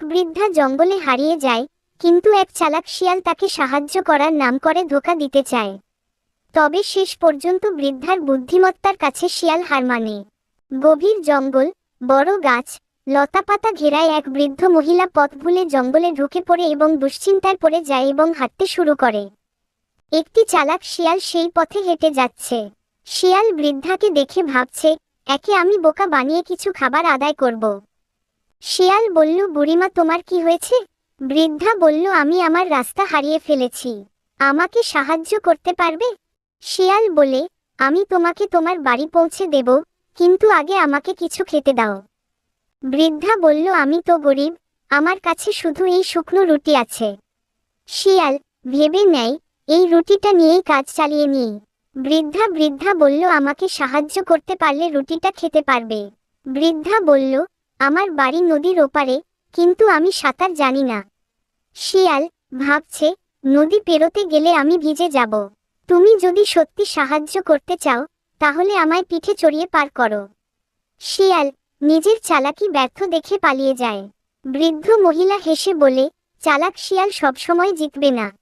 এক বৃদ্ধা জঙ্গলে হারিয়ে যায়, কিন্তু এক চালাক শিয়াল তাকে সাহায্য করার নাম করে ধোকা দিতে চায়। তবে শেষ পর্যন্ত বৃদ্ধার বুদ্ধিমত্তার কাছে শিয়াল হার মানে। গভীর জঙ্গল, বড় গাছ, লতাপাতা ঘেরায় এক বৃদ্ধ মহিলা পথ ভুলে জঙ্গলে ঢুকে পড়ে এবং দুশ্চিন্তায় পড়ে যায় এবং হাঁটতে শুরু করে। একটি চালাক শিয়াল সেই পথে হেঁটে যাচ্ছে। শিয়াল বৃদ্ধাকে দেখে ভাবছে, একে আমি বোকা বানিয়ে কিছু খাবার আদায় করব। শিয়াল বলল, বুড়িমা, তোমার কি হয়েছে? বৃদ্ধা বলল, আমি আমার রাস্তা হারিয়ে ফেলেছি। আমাকে সাহায্য করতে পারবে? শিয়াল বলে, আমি তোমাকে তোমার বাড়ি পৌঁছে দেব, কিন্তু আগে আমাকে কিছু খেতে দাও। বৃদ্ধা বলল, আমি তো গরিব, আমার কাছে শুধু এই শুকনো রুটি আছে। শিয়াল ভেবে নেয়, এই রুটিটা নিয়েই কাজ চালিয়ে নিই। বৃদ্ধা বৃদ্ধা বলল, আমাকে সাহায্য করতে পারলে রুটিটা খেতে পারবে। বৃদ্ধা বলল আমার বাড়ি নদীর ওপারে, কিন্তু আমি সাঁতার জানি না। শিয়াল ভাবছে, নদী পেরোতে গেলে আমি ভিজে যাব। তুমি যদি সত্যি সাহায্য করতে চাও, তাহলে আমায় পিঠে চড়িয়ে পার করো। শিয়াল নিজের চালাকি ব্যর্থ দেখে পালিয়ে যায়। বৃদ্ধ মহিলা হেসে বলে, চালাক শিয়াল সবসময় জিতবে না।